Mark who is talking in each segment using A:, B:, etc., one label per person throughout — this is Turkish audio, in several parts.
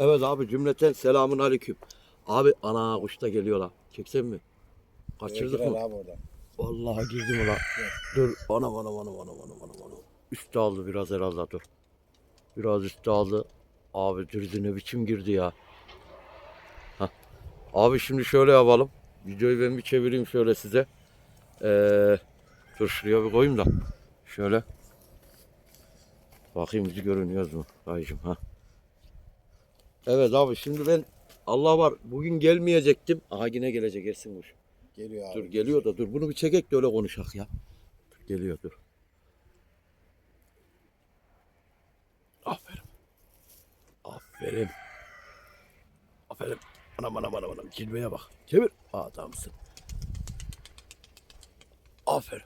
A: Evet abi cümleten selamun aleyküm. Abi ana kuş da geliyor lan. Çeksen mi? Kaçırdık
B: Girer
A: mı?
B: abi oradan.
A: Vallahi girdim ulan. Dur anam anam anam anam anam anam anam. Üstü aldı biraz herhalde dur. Biraz üstü aldı. Abi dürdü ne biçim girdi ya. Hah. Abi şimdi şöyle yapalım. Videoyu ben bir çevireyim şöyle size. Ee, dur şuraya bir koyayım da. Şöyle. Bakayım bizi görünüyoruz mu? Dayıcım ha. Evet abi şimdi ben Allah var bugün gelmeyecektim. Aha yine gelecek Ersin kuş.
B: Geliyor abi.
A: Dur geliyor da dur bunu bir çekek de öyle konuşak ya. Dur, geliyor dur. Aferin. Aferin. Aferin. Anam anam anam anam. Cilveye bak. Çevir. Adamsın. Aferin.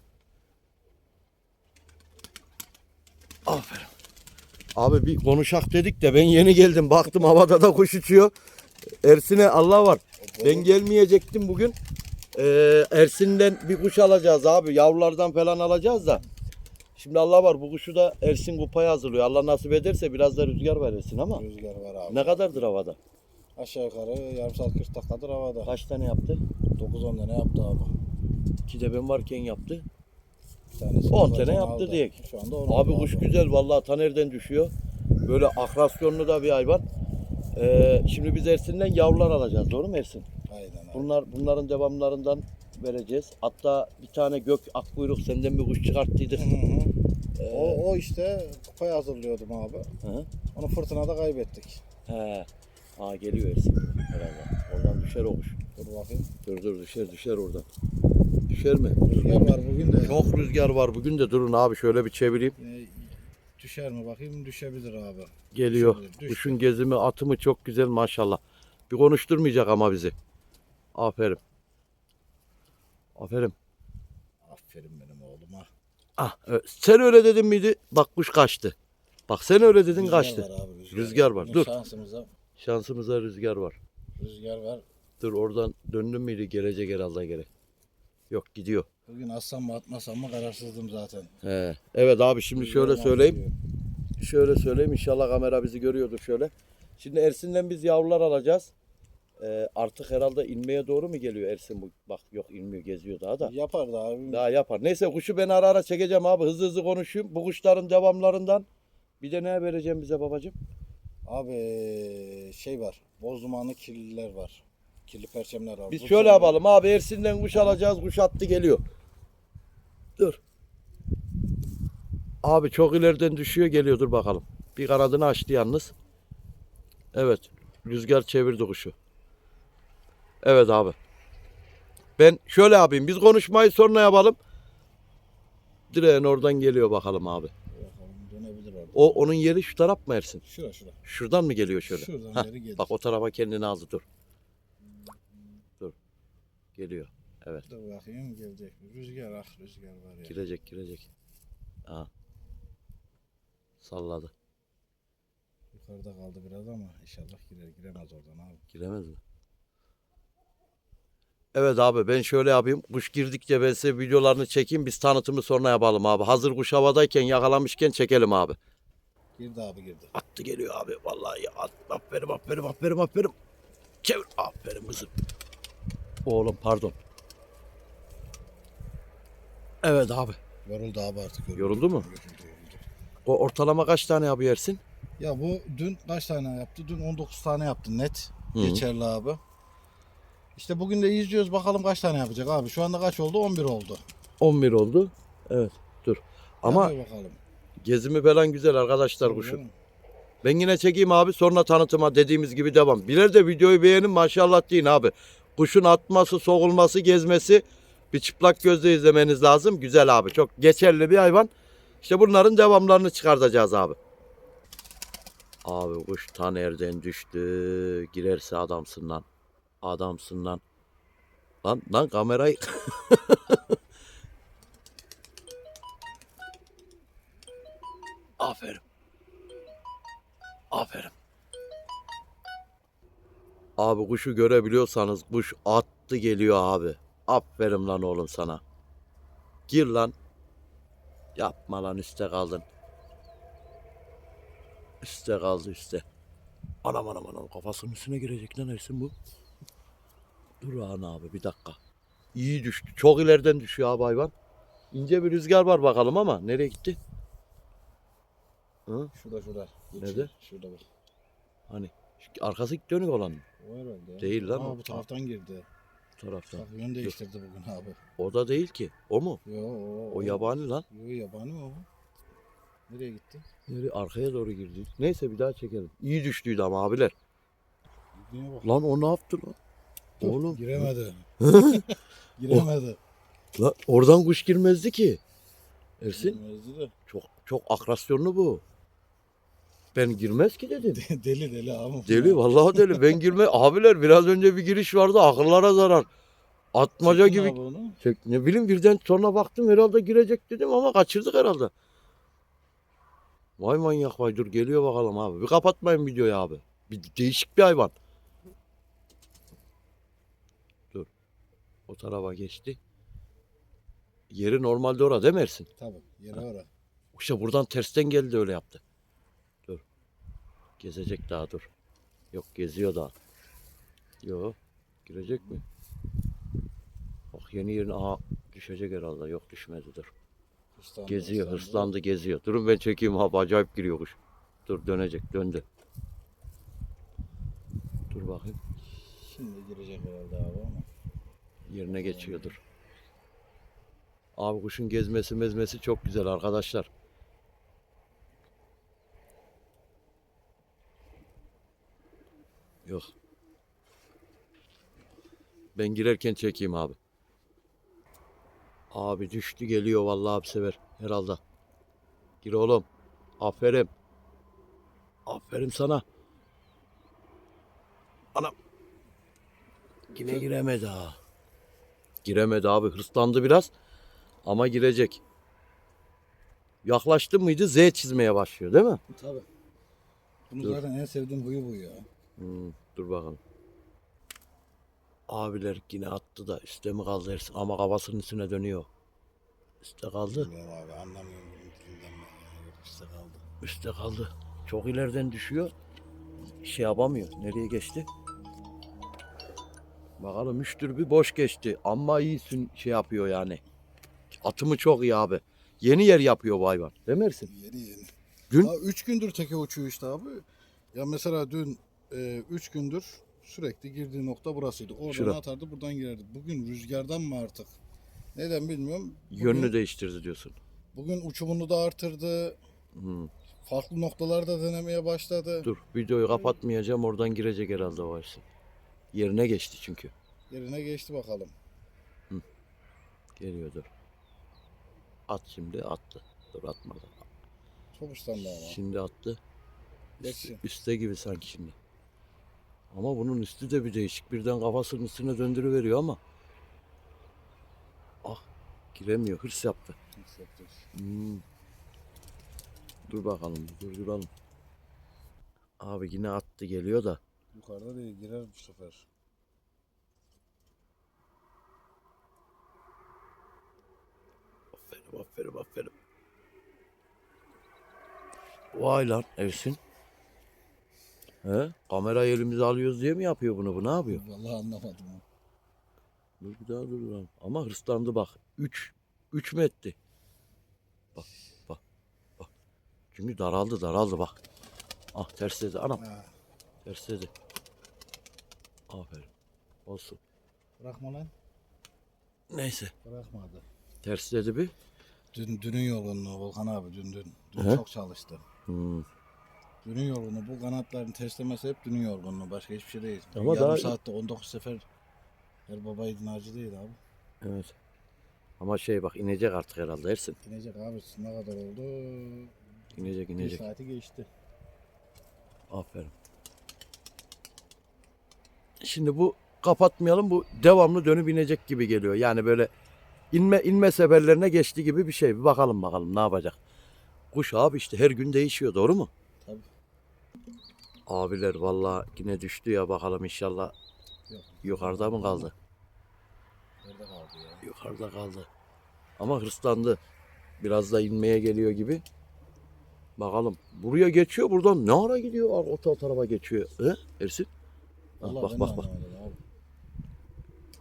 A: Aferin. Abi bir konuşak dedik de ben yeni geldim. Baktım havada da kuş uçuyor. Ersin'e Allah var. Ben gelmeyecektim bugün. Ee, Ersin'den bir kuş alacağız abi. Yavrulardan falan alacağız da. Şimdi Allah var bu kuşu da Ersin kupaya hazırlıyor. Allah nasip ederse biraz da rüzgar verirsin ama.
B: Rüzgar var abi.
A: Ne kadardır havada?
B: Aşağı yukarı yarım saat 40 dakikadır havada.
A: Kaç tane yaptı?
B: 9-10 tane yaptı abi.
A: İki de ben varken yaptı.
B: Tanesi
A: 10
B: zaten
A: tane yaptı
B: aldı.
A: diyek.
B: Şu anda 10
A: Abi
B: oldu
A: kuş güzel vallahi tanerden düşüyor. Böyle akrasyonlu da bir hayvan. Ee, şimdi biz Ersin'den yavrular alacağız. Doğru mu Ersin?
B: Aynen abi.
A: Bunlar bunların devamlarından vereceğiz. Hatta bir tane gök akkuyruk senden bir kuş çıkarttıydık.
B: Hı hı.
A: Ee,
B: O, o işte kupayı hazırlıyordum abi.
A: hı.
B: Onu fırtınada kaybettik.
A: He. Aa geliyor Ersin herhalde. Düşer o kuş.
B: Dur bakayım.
A: Dur dur düşer düşer oradan. Düşer mi?
B: Rüzgar var bugün de.
A: Çok rüzgar var bugün de durun abi şöyle bir çevireyim.
B: Yine düşer mi bakayım? Düşebilir abi.
A: Geliyor.
B: Düşebilir.
A: Kuşun gezimi atımı çok güzel maşallah. Bir konuşturmayacak ama bizi. Aferin. Aferin.
B: Aferin benim oğluma.
A: Ah, evet. sen öyle dedin miydi? Bak kuş kaçtı. Bak sen öyle dedin
B: Rüzgar
A: kaçtı.
B: var abi rüzgar.
A: Rüzgar var, dur.
B: Şansımıza
A: Şansımıza rüzgar var.
B: rüzgar var.
A: Dur oradan döndün müydü gelecek herhalde geri. Yok gidiyor.
B: Bugün atsam mı atmasam mı kararsızdım zaten.
A: He. Evet abi şimdi şöyle söyleyeyim. Şöyle söyleyeyim inşallah kamera bizi görüyordur şöyle. Şimdi Ersin'den biz yavrular alacağız. Ee, artık herhalde inmeye doğru mu geliyor Ersin bu? Bak yok inmiyor geziyor daha da.
B: Yapardı abi.
A: Daha yapar. Neyse kuşu ben ara ara çekeceğim abi. Hızlı hızlı konuşayım. Bu kuşların devamlarından. Bir de ne vereceğim bize babacığım?
B: Abi şey var. Boz dumanlı kirliler var. Kirli perçemler var.
A: Biz
B: Bu
A: şöyle yapalım abi. Ersin'den kuş alacağız. Kuş attı geliyor. Dur. Abi çok ileriden düşüyor geliyor. Dur bakalım. Bir kanadını açtı yalnız. Evet. Rüzgar çevirdi kuşu. Evet abi. Ben şöyle yapayım. Biz konuşmayı sonra yapalım. Direğin oradan geliyor bakalım abi.
B: Bakalım, Dönebilir orada.
A: O onun yeri şu taraf mı Ersin?
B: Şura şura.
A: Şuradan mı geliyor şöyle?
B: Şuradan
A: Hah,
B: beri gelir.
A: Bak o tarafa kendini aldı. Dur. Geliyor. Evet.
B: Dur bakayım gelecek. mi? Rüzgar ah rüzgar var ya.
A: Girecek girecek. Aha. Salladı.
B: Yukarıda kaldı biraz ama inşallah girer. Giremez oradan abi.
A: Giremez mi? Evet abi ben şöyle yapayım. Kuş girdikçe ben size videolarını çekeyim. Biz tanıtımı sonra yapalım abi. Hazır kuş havadayken yakalamışken çekelim abi.
B: Girdi abi girdi.
A: Attı geliyor abi. Vallahi ya. Aferin aferin aferin aferin. Çevir. Aferin kızım. Oğlum pardon. Evet abi.
B: Yoruldu abi artık.
A: Yoruldu mu?
B: Yoruldu, yoruldu.
A: O ortalama kaç tane abi yersin?
B: Ya bu dün kaç tane yaptı? Dün 19 tane yaptı net.
A: Hı.
B: Geçerli abi. İşte bugün de izliyoruz bakalım kaç tane yapacak abi. Şu anda kaç oldu? 11 oldu.
A: 11 oldu. Evet dur. Ama
B: Yapıyor bakalım.
A: gezimi falan güzel arkadaşlar kuşun. Ben yine çekeyim abi sonra tanıtıma dediğimiz gibi devam. Birer de videoyu beğenin maşallah deyin abi. Kuşun atması, sokulması, gezmesi bir çıplak gözle izlemeniz lazım. Güzel abi çok geçerli bir hayvan. İşte bunların devamlarını çıkartacağız abi. Abi kuş tanerden düştü. Girerse adamsın lan. Adamsın lan. Lan lan kamerayı. Aferin. Aferin. Abi kuşu görebiliyorsanız kuş attı geliyor abi. Aferin lan oğlum sana. Gir lan. Yapma lan üste kaldın. Üste kaldı üste. Anam anam anam kafasının üstüne girecek lan Ersin bu. Dur Ana abi bir dakika. İyi düştü. Çok ileriden düşüyor abi hayvan. İnce bir rüzgar var bakalım ama nereye gitti? Hı?
B: Şurada şurada.
A: Nerede?
B: Şurada bak.
A: Hani arkası dönük olan mı?
B: O herhalde.
A: Değil lan o.
B: bu taraftan girdi.
A: Bu taraftan.
B: Bak yön değiştirdi bugün abi.
A: O da değil ki. O mu?
B: Yo o.
A: O yabani lan.
B: Yo yabani o? Nereye gitti?
A: Nereye? Arkaya doğru girdi. Neyse bir daha çekelim. İyi düştüydü ama abiler.
B: Bak?
A: Lan o ne yaptı lan? Oğlum.
B: Giremedi. Giremedi.
A: Lan oradan kuş girmezdi ki. Ersin
B: Girmezdi de.
A: çok çok akrasyonlu bu. Ben girmez ki dedim.
B: deli deli abi.
A: Deli vallahi deli. Ben girme. Abiler biraz önce bir giriş vardı. Akıllara zarar. Atmaca
B: Çektin
A: gibi.
B: abi onu.
A: Çek- Ne bileyim birden sonra baktım herhalde girecek dedim ama kaçırdık herhalde. Vay manyak vay dur geliyor bakalım abi. Bir kapatmayın videoyu abi. Bir değişik bir hayvan. Dur. O tarafa geçti. Yeri normalde orada değil mi Ersin?
B: Tabii yeri ora.
A: İşte buradan tersten geldi öyle yaptı. Gezecek daha dur. Yok geziyor daha. Yok. Girecek mi? Bak yeni yerine aha düşecek herhalde. Yok düşmedi dur.
B: Hırslandı,
A: Geziyor,
B: hırslandı.
A: hırslandı, geziyor. Durun ben çekeyim abi, acayip giriyor kuş. Dur dönecek, döndü. Dur bakayım,
B: Şimdi girecek herhalde abi ama.
A: yerine geçiyor dur. Abi kuşun gezmesi mezmesi çok güzel arkadaşlar. Yok. Ben girerken çekeyim abi. Abi düştü geliyor vallahi bir sefer herhalde. Gir oğlum. Aferin. Aferin sana. Anam. Yine giremedi ha. Giremedi abi. Hırslandı biraz. Ama girecek. Yaklaştı mıydı Z çizmeye başlıyor değil mi?
B: Tabii. Bunu
A: Dur.
B: zaten en sevdiğim huyu bu ya.
A: Hmm, dur bakalım. Abiler yine attı da üstte mi kaldı Ersin? Ama kafasının üstüne dönüyor. Üstte kaldı.
B: Bilmiyorum abi anlamıyorum ben. Yok işte kaldı.
A: Üstte kaldı. Çok ileriden düşüyor. Şey yapamıyor. Nereye geçti? Bakalım üçtür bir boş geçti. Ama iyi sün- şey yapıyor yani. Atımı çok iyi abi. Yeni yer yapıyor bu hayvan. Değil mi Ersin?
B: Yeni yeni.
A: Dün-
B: Ha, üç gündür teke uçuyor işte abi. Ya mesela dün e, üç gündür sürekli girdiği nokta burasıydı. Oradan
A: Şura.
B: atardı buradan girerdi. Bugün rüzgardan mı artık? Neden bilmiyorum. Bugün,
A: Yönünü değiştirdi diyorsun.
B: Bugün uçumunu da artırdı.
A: Hmm.
B: Farklı noktalarda denemeye başladı.
A: Dur videoyu kapatmayacağım. Oradan girecek herhalde Ersin. Yerine geçti çünkü.
B: Yerine geçti bakalım.
A: Geliyor dur. At şimdi attı. Dur atmadı.
B: Çok ıslandı ama.
A: Şimdi attı.
B: Geçsin.
A: Üste gibi sanki şimdi. Ama bunun üstü de bir değişik. Birden kafasının üstüne döndürüveriyor ama. Ah giremiyor. Hırs yaptı. Hmm. Dur bakalım. Dur duralım. Abi yine attı geliyor da.
B: Yukarıda değil girer bu sefer.
A: Aferin aferin aferin. Vay lan Ersin. He? Kamerayı elimize alıyoruz diye mi yapıyor bunu? Bu ne yapıyor?
B: Vallahi anlamadım.
A: Dur bir daha dur lan. Ama hırslandı bak. 3 3 mü etti? Bak bak bak. Çünkü daraldı daraldı bak. Ah tersledi anam
B: Ha,
A: tersledi. Aferin. Olsun.
B: bırakma lan.
A: Neyse.
B: Bırakmadı.
A: Tersledi bir.
B: Dün, dünün yorgunluğu Volkan abi dün dün. Dün
A: Hı.
B: çok çalıştı.
A: Hmm.
B: Dünün yorgunluğu. Bu kanatların teslemesi hep dünün yorgunluğu. Başka hiçbir şey değil.
A: Ama
B: Yarım
A: daha-
B: saatte 19 sefer her baba yiğidin harcı değil abi.
A: Evet. Ama şey bak inecek artık herhalde Ersin.
B: İnecek abi ne kadar oldu?
A: İnecek
B: Bir
A: inecek.
B: saati geçti.
A: Aferin. Şimdi bu kapatmayalım bu devamlı dönüp inecek gibi geliyor. Yani böyle inme inme seferlerine geçti gibi bir şey. Bir bakalım bakalım ne yapacak. Kuş abi işte her gün değişiyor doğru mu? Abiler vallahi yine düştü ya bakalım inşallah
B: Yok.
A: yukarıda mı kaldı?
B: Nerede kaldı ya?
A: Yukarıda kaldı. Ama hırslandı. Biraz da inmeye geliyor gibi. Bakalım. Buraya geçiyor buradan ne ara gidiyor o o tarafa geçiyor. He? Ersin? Ah, bak bak bak.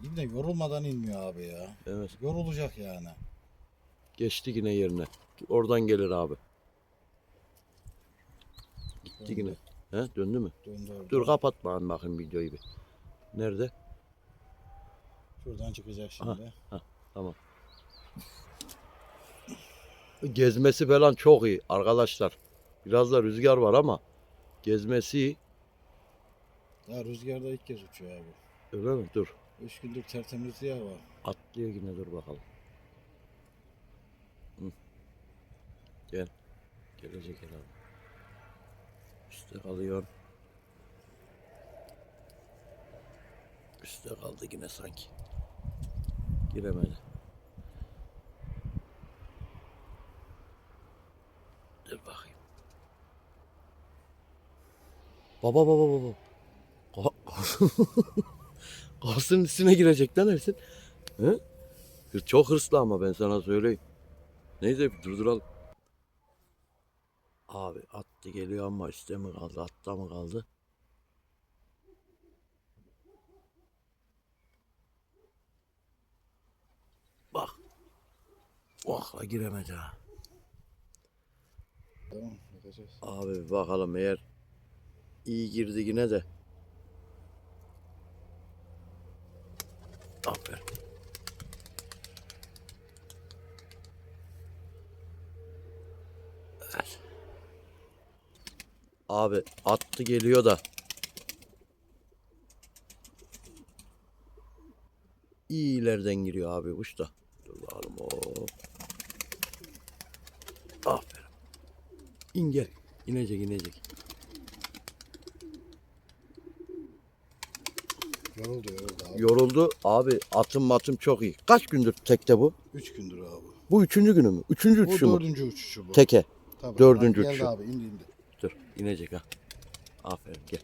B: Yine yorulmadan inmiyor abi ya.
A: Evet.
B: Yorulacak yani.
A: Geçti yine yerine. Oradan gelir abi. Gitti yine. He? Döndü mü?
B: Döndü orada.
A: Dur kapatma bakayım videoyu bir. Nerede?
B: Şuradan çıkacak şimdi.
A: Tamam. Gezmesi falan çok iyi arkadaşlar. Biraz da rüzgar var ama gezmesi iyi.
B: Ya rüzgarda ilk kez uçuyor abi.
A: Öyle mi? Dur.
B: Üç gündür tertemizliği var.
A: Atlıyor yine dur bakalım. Hı. Gel. Gelecek herhalde. Üstte kalıyor. Üstte kaldı yine sanki. Giremedi. Dur bakayım. Baba baba baba. Ka- Kalsın üstüne girecek lan Ersin. Çok hırslı ama ben sana söyleyeyim. Neyse durduralım. Abi attı geliyor ama üstte mi kaldı atta mı kaldı? Bak. Vah giremedi ha.
B: Tamam.
A: Abi bakalım eğer iyi girdi yine de. Aferin. Evet. Abi attı geliyor da. İyi ileriden giriyor abi kuş da. Dur bakalım o. Aferin. İn gel. İnecek inecek.
B: Yoruldu yoruldu abi.
A: Yoruldu. Abi atım matım çok iyi. Kaç gündür tekte bu?
B: Üç gündür abi.
A: Bu üçüncü günü mü? Üçüncü
B: Bu
A: uçuşu mu?
B: dördüncü uçuşu bu.
A: Teke.
B: Tabii.
A: dördüncü
B: Bak, geldi
A: uçuşu.
B: abi indi indi.
A: Dur inecek ha. Aferin gel.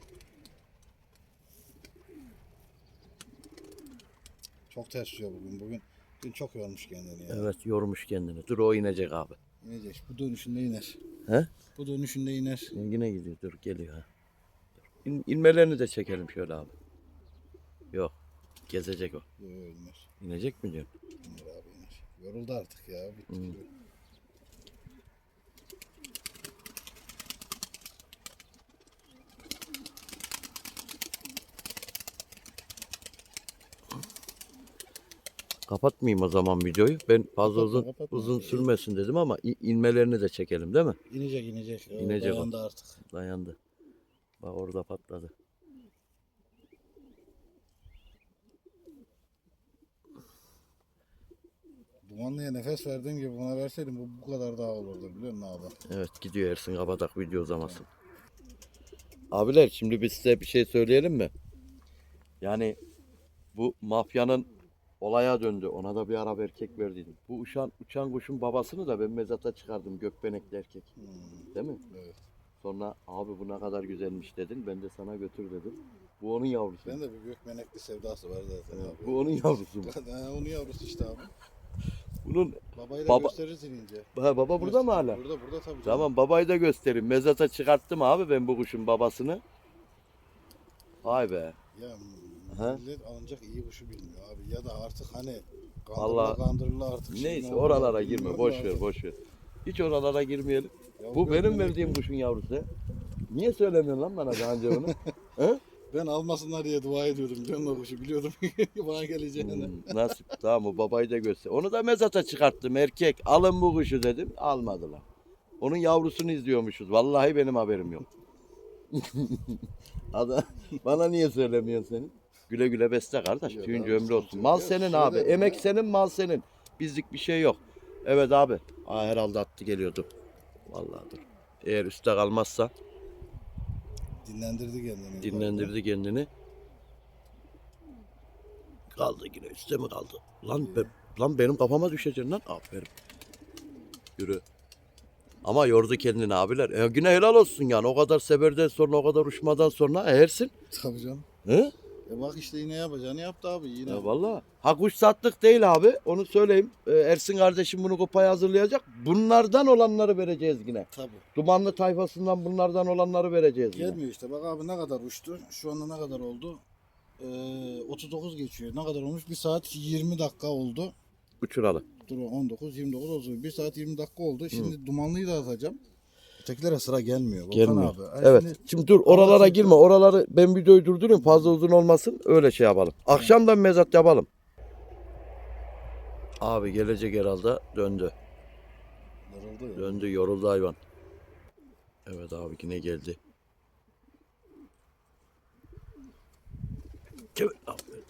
B: Çok ters uçuyor bugün. Bugün dün çok yormuş kendini ya.
A: Evet yormuş kendini. Dur o inecek abi.
B: İnecek. Bu dönüşünde iner.
A: He?
B: Bu dönüşünde iner.
A: Yine gidiyor. Dur geliyor ha. İn, inmelerini de çekelim şöyle abi. Yok. Gezecek o.
B: Yo, yo, iner.
A: İnecek mi diyorsun?
B: İner abi iner. Yoruldu artık ya. Bitti.
A: Hı. Kapatmayayım o zaman videoyu. Ben fazla
B: Kapatma,
A: uzun
B: kapatma.
A: uzun sürmesin dedim ama inmelerini de çekelim değil mi?
B: İnecek inecek. O
A: İnecek o.
B: dayandı artık.
A: Dayandı. Bak orada patladı.
B: Dumanlıya nefes verdiğim gibi buna verseydim bu bu kadar daha olurdu biliyor musun abi?
A: Evet gidiyor Ersin kapatak video uzamasın. Abiler şimdi biz size bir şey söyleyelim mi? Yani bu mafyanın olaya döndü. Ona da bir Arap erkek verdiydim. Bu uçan, uçan kuşun babasını da ben mezata çıkardım. Gökbenekli erkek.
B: Hmm,
A: Değil mi?
B: evet.
A: Sonra abi bu ne kadar güzelmiş dedin. Ben de sana götür dedim. Bu onun yavrusu.
B: Ben de bir gökmenekli sevdası var zaten
A: Evet,
B: abi.
A: Bu onun yavrusu. mu?
B: Onun yavrusu işte abi.
A: Bunun
B: Babayı da
A: Baba-
B: gösteririz inince.
A: ha, baba burada mı hala?
B: Burada burada tabii. canım.
A: Tamam babayı da göstereyim. Mezata çıkarttım abi ben bu kuşun babasını. Vay be.
B: Ya
A: Ha?
B: millet alınacak iyi kuşu bilmiyor abi. Ya da artık hani kandırla
A: Allah-
B: kandırla artık. şey
A: Neyse
B: ne oluyor
A: oralara girme.
B: bilmiyorum
A: Boş
B: da
A: ver
B: artık.
A: boş ver. Hiç oralara girmeyelim.
B: Ya
A: Bu benim verdiğim kuşun yavrusu. Niye söylemiyorsun lan bana daha önce bunu? He?
B: Ben almasınlar diye dua ediyordum. musun o kuşu biliyordum bana geleceğini.
A: Hmm, nasip tamam o babayı da göster. Onu da mezata çıkarttım erkek. Alın bu kuşu dedim. Almadılar. Onun yavrusunu izliyormuşuz. Vallahi benim haberim yok. Ada, bana niye söylemiyorsun senin? Güle güle beste kardeş.
B: Yok
A: Tüyüncü
B: abi,
A: ömrü olsun. Mal senin abi. Emek senin, mal senin. Bizlik bir şey yok. Evet abi. Aa, herhalde attı geliyordu. Vallahi dur. Eğer üstte kalmazsa
B: Dinlendirdi kendini.
A: dinlendirdi kendini. Kaldı yine üstte mi kaldı? Lan be- lan benim kafama düşeceksin lan. Aferin. Yürü. Ama yordu kendini abiler. E, yine helal olsun yani. O kadar seferden sonra, o kadar uçmadan sonra eğersin.
B: Tabii canım.
A: Hı?
B: E bak işte yine yapacağını yaptı abi yine.
A: Ya valla. Ha kuş sattık değil abi. Onu söyleyeyim. Ee, Ersin kardeşim bunu kupaya hazırlayacak. Bunlardan olanları vereceğiz yine.
B: Tabii.
A: Dumanlı tayfasından bunlardan olanları vereceğiz yine.
B: Gelmiyor işte. Bak abi ne kadar uçtu. Şu anda ne kadar oldu? Ee, 39 geçiyor. Ne kadar olmuş? 1 saat 20 dakika oldu.
A: Uçuralı.
B: Dur 19, 29, 30. 1 saat 20 dakika oldu. Şimdi dumanlıyı da atacağım. Ötekilere sıra gelmiyor. Volkan
A: Gelmiyor.
B: Abi. Ha,
A: Evet.
B: şimdi
A: Şimdi, dur oralara girme. Oraları ben videoyu durdurayım. Fazla uzun olmasın. Öyle şey yapalım. Akşamdan mezat yapalım. Abi gelecek herhalde döndü.
B: Yoruldu ya.
A: Döndü yoruldu hayvan. Evet abi yine geldi. Gel- aferin.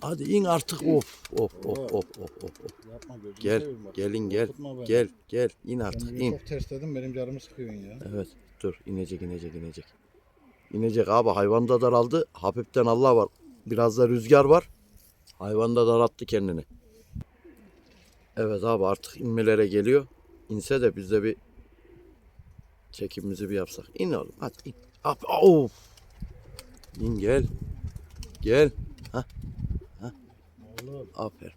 A: Hadi in artık. Of of of of of of. of.
B: Yapma gözünü
A: Gel
B: seveyim bak.
A: gelin gel.
B: Korkutma beni.
A: Gel gel in artık in.
B: çok tersledin benim canımı sıkıyorsun ya.
A: Evet dur inecek inecek inecek. İnecek abi hayvan da daraldı. Hafiften Allah var. Biraz da rüzgar var. Hayvan da daralttı kendini. Evet abi artık inmelere geliyor. İnse de biz de bir çekimimizi bir yapsak. İn oğlum hadi in. Hop, Of. İn gel. Gel.
B: Oğlum.
A: Aferin.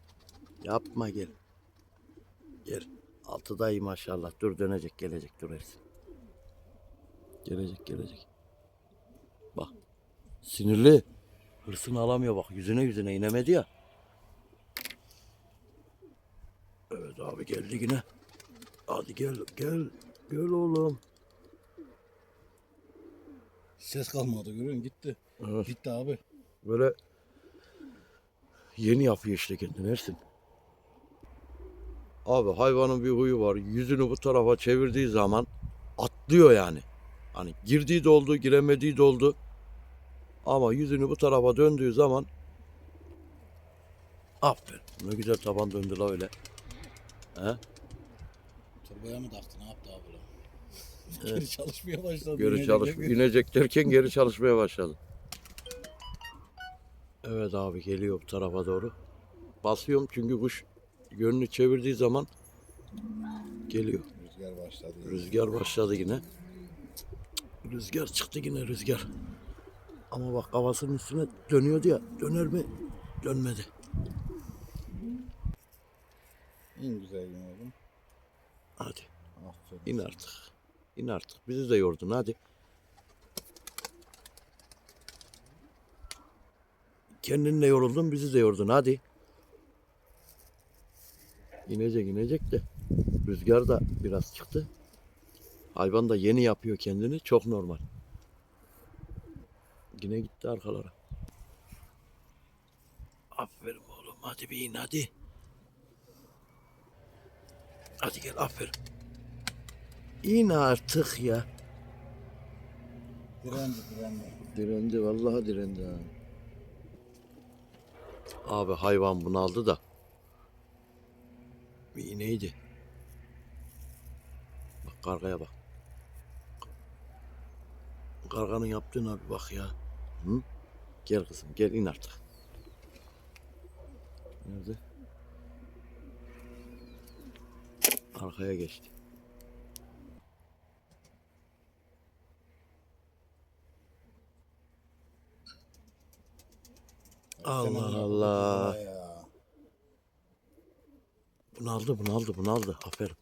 A: Yapma gel. Gel. Altıda iyi maşallah. Dur dönecek gelecek dur Ersin. Gelecek gelecek. Bak. Sinirli. Hırsını alamıyor bak. Yüzüne yüzüne inemedi ya. Evet abi geldi yine. Hadi gel gel. Gel oğlum.
B: Ses kalmadı görüyor musun? Gitti.
A: Evet.
B: Gitti abi.
A: Böyle yeni yapıyor işte kendini Ersin. Abi hayvanın bir huyu var. Yüzünü bu tarafa çevirdiği zaman atlıyor yani. Hani girdiği de oldu, giremediği de oldu. Ama yüzünü bu tarafa döndüğü zaman aferin. Ne güzel taban döndü la öyle. He?
B: Turbaya mı taktı? Ne yaptı abi? Geri çalışmaya başladı.
A: Geri çalış, inecek derken geri çalışmaya başladı. Evet abi geliyor bu tarafa doğru. Basıyorum çünkü kuş yönünü çevirdiği zaman geliyor.
B: Rüzgar başladı.
A: Rüzgar başladı yine. Rüzgar çıktı yine rüzgar. Ama bak kafasının üstüne dönüyordu ya. Döner mi? Dönmedi.
B: En güzel gün oğlum.
A: Hadi
B: Aferin.
A: in artık. İn artık. Bizi de yordun hadi. Kendinle yoruldun bizi de yordun hadi. İnecek inecek de. Rüzgar da biraz çıktı. Hayvan da yeni yapıyor kendini. Çok normal. Yine gitti arkalara. Aferin oğlum. Hadi bir in hadi. Hadi gel aferin. İn artık ya.
B: Direndi direndi.
A: Direndi vallahi direndi ha. Abi hayvan bunaldı da. Bir iğneydi. Bak kargaya bak. Karganın yaptığına bir bak ya. Hı? Gel kızım gel in artık. Nerede? Arkaya geçti. Allah
B: Senin
A: Allah.
B: Ya.
A: Bunaldı bunaldı bunaldı. Aferin.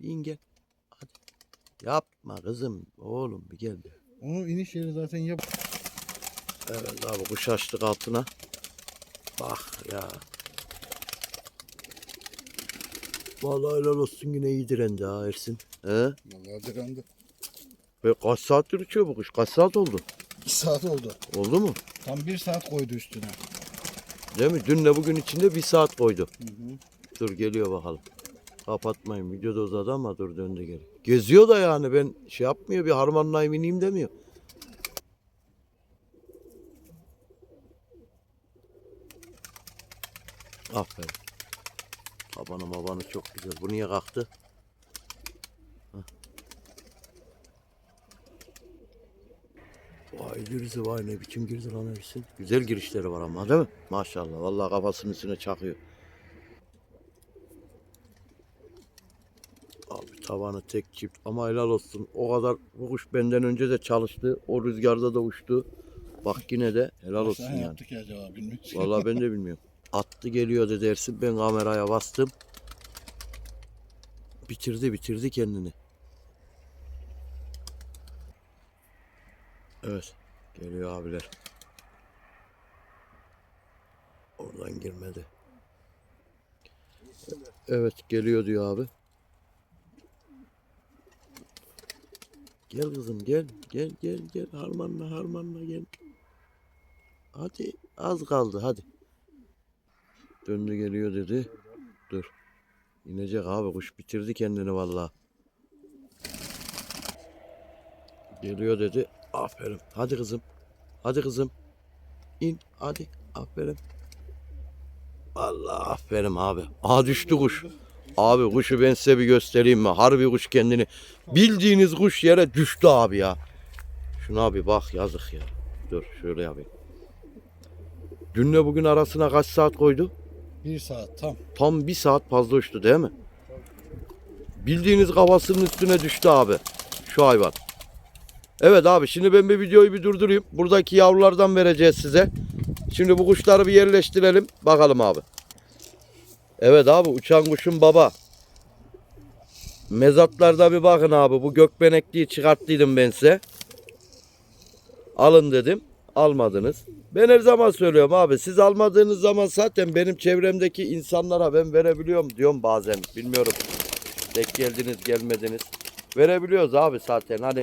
A: Bir in gel. Hadi. Yapma kızım. Oğlum bir gel bir.
B: Onun iniş yeri zaten yap.
A: Evet abi kuş açtık altına. Bak ya. Vallahi helal olsun yine iyi direndi ha Ersin. He?
B: Vallahi direndi.
A: Ve kaç saattir uçuyor bu kuş? Kaç saat oldu?
B: 2 saat oldu.
A: Oldu mu?
B: Tam 1 saat koydu üstüne.
A: Değil mi? Dünle bugün içinde bir saat koydu.
B: Hı hı.
A: Dur geliyor bakalım. Kapatmayın. Videoda uzadı ama dur döndü geri. Geziyor da yani ben şey yapmıyor bir harmanlayayım ineyim demiyor. Aferin. Tabanı mabanı çok güzel. Bu niye kalktı? Hah. Girisi vay ne biçim girdi lan Ersin. Güzel girişleri var ama değil mi? Maşallah. Vallahi kafasının üstüne çakıyor. Abi tavanı tek çift ama helal olsun. O kadar bu kuş benden önce de çalıştı. O rüzgarda da uçtu. Bak yine de helal olsun yani.
B: yaptık ya acaba bilmiyorum.
A: Vallahi ben de bilmiyorum. Attı geliyor dedi Ersin. Ben kameraya bastım. Bitirdi bitirdi kendini. Evet. Geliyor abiler. Oradan girmedi. Evet geliyor diyor abi. Gel kızım gel. Gel gel gel. Harmanla harmanla gel. Hadi az kaldı hadi. Döndü geliyor dedi. Dur. İnecek abi kuş bitirdi kendini vallahi. Geliyor dedi. Aferin. Hadi kızım. Hadi kızım. İn. Hadi. Aferin. Allah aferin abi. Aha düştü kuş. Abi kuşu ben size bir göstereyim mi? Harbi kuş kendini. Bildiğiniz kuş yere düştü abi ya. Şuna abi bak yazık ya. Dur şöyle yapayım. Dünle bugün arasına kaç saat koydu?
B: Bir saat tam.
A: Tam bir saat fazla uçtu değil mi? Bildiğiniz kafasının üstüne düştü abi. Şu hayvan. Evet abi şimdi ben bir videoyu bir durdurayım. Buradaki yavrulardan vereceğiz size. Şimdi bu kuşları bir yerleştirelim. Bakalım abi. Evet abi uçan kuşun baba. Mezatlarda bir bakın abi. Bu gökbenekliği çıkarttıydım ben size. Alın dedim. Almadınız. Ben her zaman söylüyorum abi. Siz almadığınız zaman zaten benim çevremdeki insanlara ben verebiliyorum diyorum bazen. Bilmiyorum. Denk geldiniz gelmediniz. Verebiliyoruz abi zaten. Hani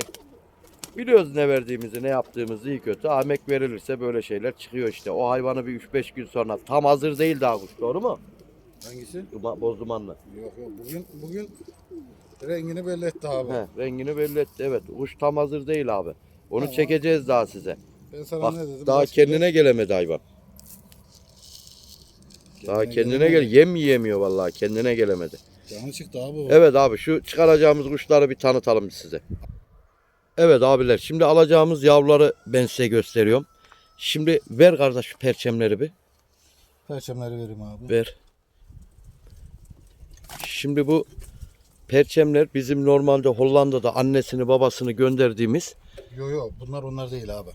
A: biliyoruz ne verdiğimizi ne yaptığımızı iyi kötü. Emek verilirse böyle şeyler çıkıyor işte. O hayvanı bir 3-5 gün sonra tam hazır değil daha kuş doğru mu?
B: Hangisi?
A: Duma- Boz dumanlı.
B: Yok yok bugün bugün rengini belli etti abi.
A: He, rengini belli etti. Evet kuş tam hazır değil abi. Onu
B: Tamam.
A: çekeceğiz daha size.
B: Ben sana
A: Bak
B: ne dedim?
A: daha
B: Başka
A: kendine gelemedi hayvan. Daha kendine gel yem yiyemiyor vallahi kendine gelemedi.
B: Canı çıktı abi o.
A: Evet abi şu çıkaracağımız kuşları bir tanıtalım size. Evet abiler şimdi alacağımız yavruları ben size gösteriyorum. Şimdi ver kardeş şu perçemleri bir.
B: Perçemleri vereyim abi.
A: Ver. Şimdi bu perçemler bizim normalde Hollanda'da annesini babasını gönderdiğimiz
B: Yo yo bunlar onlar değil abi.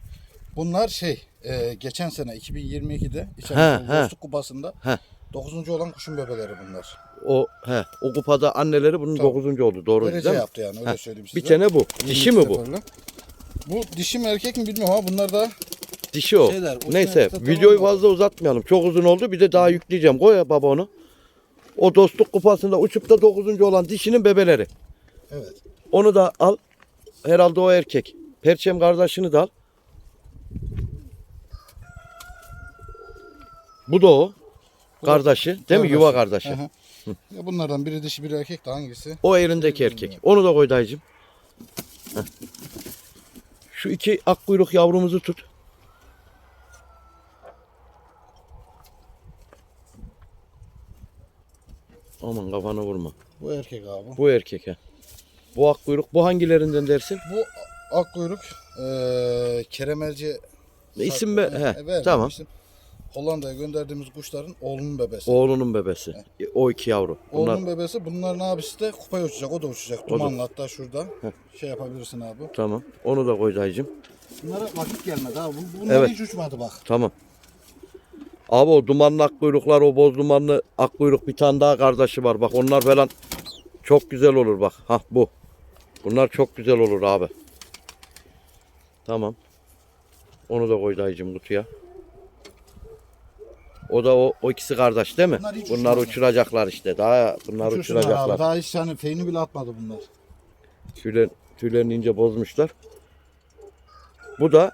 B: Bunlar şey e, geçen sene 2022'de
A: He,
B: İçeride. Dostluk Kupası'nda
A: He.
B: 9. olan kuşun bebeleri bunlar.
A: O he o kupada anneleri bunun
B: Tamam.
A: 9. oldu doğru
B: Derece
A: değil mi?
B: yaptı yani öyle
A: Heh,
B: söyleyeyim size.
A: Bir tane bu. Dişi mi bu?
B: Bu dişi mi erkek mi bilmiyorum ama bunlar da
A: Dişi o.
B: Şeyler,
A: Neyse
B: tamam
A: videoyu
B: da.
A: fazla uzatmayalım. Çok uzun oldu. Bir de daha yükleyeceğim. Koy ya baba onu. O dostluk kupasında uçup da 9. olan dişinin bebeleri.
B: evet.
A: Onu da al. Herhalde o erkek. Perçem kardeşini de al. Bu da o. Kardeşi. Değil mi? Yuva kardeşi.
B: Hı hı. Ya bunlardan biri dişi biri erkek de hangisi?
A: O elindeki erkek. Onu da koy dayıcım. Heh. Şu iki ak kuyruk yavrumuzu tut. Aman kafanı vurma.
B: Bu erkek abi.
A: Bu erkek ha. Bu ak kuyruk. Bu hangilerinden dersin?
B: Bu akkuyruk eee keremelci
A: İsim be.
B: He,
A: He,
B: vermemiştim.
A: tamam.
B: Hollanda'ya gönderdiğimiz kuşların oğlunun bebesi.
A: Oğlunun bebesi. O iki yavru. Bunlar
B: Oğlunun bebesi bunların abisi de kupaya uçacak. O da uçacak.
A: da.
B: Dumanlı hatta şurada. Şey yapabilirsin abi.
A: tamam. Onu da koy dayıcım.
B: Bunlara vakit gelmedi abi. Bu- Bunlar
A: Evet.
B: hiç uçmadı bak.
A: Tamam. Abi o dumanlı ak kuyruklar, o boz dumanlı ak kuyruk bir tane daha kardeşi var. Bak onlar falan çok güzel olur bak. Ha bu. Bunlar çok güzel olur abi. Tamam. Onu da koy dayıcım kutuya. O da o, o ikisi kardeş değil mi?
B: Bunlar hiç
A: bunlar uçuracaklar işte. Daha bunlar
B: Uçursunlar abi.
A: uçuracaklar.
B: Daha hiç hani feyni bile atmadı bunlar.
A: Tüyler, tüylerini ince bozmuşlar. Bu da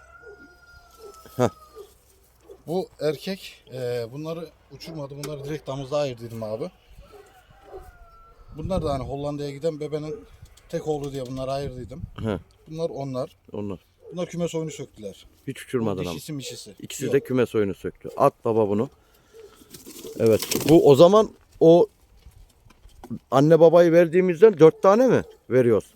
B: Bu erkek eee, bunları uçurmadı. Bunları direkt damızda ayırdıydım abi. Bunlar da hani Hollanda'ya giden bebenin tek oğlu diye bunları ayırdıydım.
A: He.
B: Bunlar onlar.
A: onlar.
B: Bunlar kümes oyunu söktüler.
A: Hiç
B: Bu
A: uçurmadın ama.
B: dişisi mişisi.
A: İkisi
B: Yok.
A: de kümes oyunu söktü. At baba bunu. Evet. Bu o zaman o anne babayı verdiğimizden dört tane mi veriyoruz?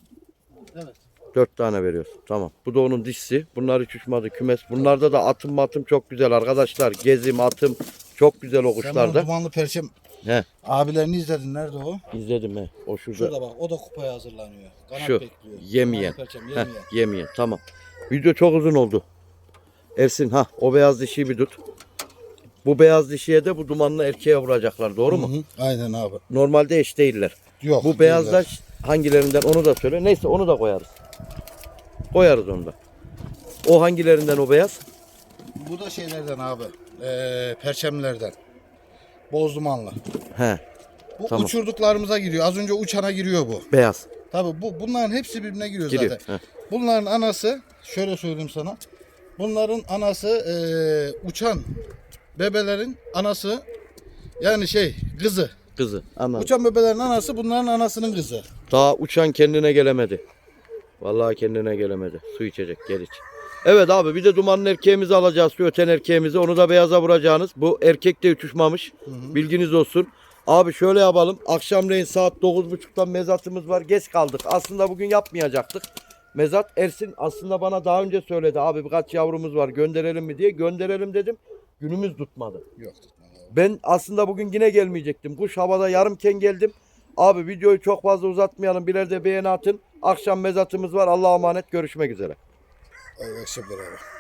B: Evet.
A: Dört tane veriyoruz. Tamam. Bu da onun dişisi. Bunlar hiç uçmadı. Kümes. Bunlarda da atım matım çok güzel arkadaşlar. Gezim atım çok güzel o
B: Sen
A: kuşlarda.
B: dumanlı perçem
A: He.
B: abilerini izledin. Nerede o?
A: İzledim he. O şurada.
B: Şurada bak. O da kupaya hazırlanıyor. Kanat
A: Şu,
B: bekliyor.
A: yemeyen.
B: Dumanlı perçem
A: Heh,
B: yemeyen.
A: Tamam. Video çok uzun oldu. Ersin ha o beyaz dişiyi bir tut. Bu beyaz dişiye de bu dumanlı erkeğe vuracaklar doğru mu?
B: Hı hı, Aynen abi.
A: Normalde eş değiller.
B: Yok.
A: Bu beyazlar hangilerinden onu da söyle. Neyse onu da koyarız. Koyarız onu da. O hangilerinden o beyaz?
B: Bu da şeylerden abi. Ee, perçemlerden. Boz dumanlı.
A: He
B: Bu
A: Tamam.
B: uçurduklarımıza giriyor. Az önce uçana giriyor bu.
A: beyaz.
B: Tabii bu bunların hepsi birbirine giriyor,
A: Giriyor.
B: zaten.
A: Heh.
B: Bunların anası şöyle söyleyeyim sana. Bunların anası ee, uçan bebelerin anası yani şey kızı.
A: Kızı. Anladım.
B: Uçan bebelerin anası bunların anasının kızı.
A: Daha uçan kendine gelemedi. Vallahi kendine gelemedi. Su içecek gel iç. Evet abi bir de dumanın erkeğimizi alacağız. Şu öten erkeğimizi. Onu da beyaza vuracağınız. Bu erkek de uçuşmamış. Bilginiz olsun. Abi şöyle yapalım. Akşamleyin saat 9.30'da mezatımız var. Geç kaldık. Aslında bugün yapmayacaktık. Mezat Ersin aslında bana daha önce söyledi. Abi birkaç yavrumuz var gönderelim mi diye. Gönderelim dedim. Günümüz tutmadı.
B: Yok.
A: Ben aslında bugün yine gelmeyecektim. Kuş havada yarımken geldim. Abi videoyu çok fazla uzatmayalım. Birer de beğeni atın. Akşam mezatımız var. Allah'a emanet. Görüşmek üzere.
B: Ay, abi.